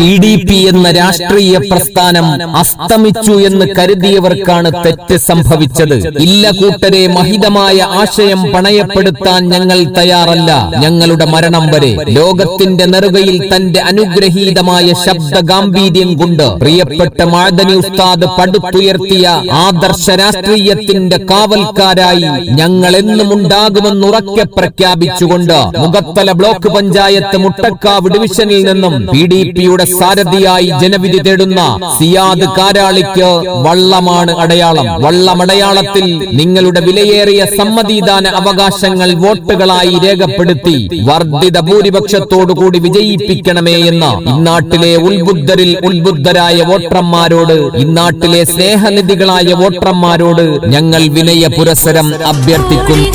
P D P എന്ന രാഷ്ട്രീയ പ്രസ്ഥാനം അസ്തമിച്ചു എന്ന് കരുതിയവർക്കാണ് തെറ്റ് സംഭവിച്ചത്. ഇല്ല കൂട്ടരെ മഹിതമായ ആശയം പണയപ്പെടുത്താൻ ഞങ്ങൾ തയ്യാറല്ല. ഞങ്ങളുടെ മരണം വരെ ലോകത്തിന്റെ നെറുകയിൽ തന്റെ അനുഗ്രഹീതമായ ശബ്ദ ഗാംഭീര്യം കൊണ്ട് പ്രിയപ്പെട്ട മാദനി ഉസ്താദ് പടുത്തുയർത്തിയ ആദർശ രാഷ്ട്രീയത്തിന്റെ കാവൽക്കാരായി ഞങ്ങൾ എന്നും ഉണ്ടാകുമെന്ന് ഉറക്കെ പ്രഖ്യാപിച്ചുകൊണ്ട് മുഖത്തല ബ്ലോക്ക് പഞ്ചായത്ത് മുട്ടക്കാവ് ഡിവിഷനിൽ നിന്നും പി ഡി പിയുടെ സാരഥിയായി ജനവിധി തേടുന്ന സിയാദ് കാരാളിക്ക് വള്ളമാണ് അടയാളം. വള്ളമടയാളത്തിൽ നിങ്ങളുടെ വിലയേറിയ സമ്മതിദാന അവകാശങ്ങൾ വോട്ടുകളായി രേഖപ്പെടുത്തി വർദ്ധിത ഭൂരിപക്ഷത്തോടുകൂടി വിജയിപ്പിക്കണമേ എന്ന് ഇന്നാട്ടിലെ ഉത്ബുദ്ധരിൽ ഉത്ബുദ്ധരായ വോട്ടർമാരോട് ഇന്നാട്ടിലെ സ്നേഹനിധികളായ വോട്ടർമാരോട് ഞങ്ങൾ വിനയ പുരസരം അഭ്യർത്ഥിക്കുന്നു.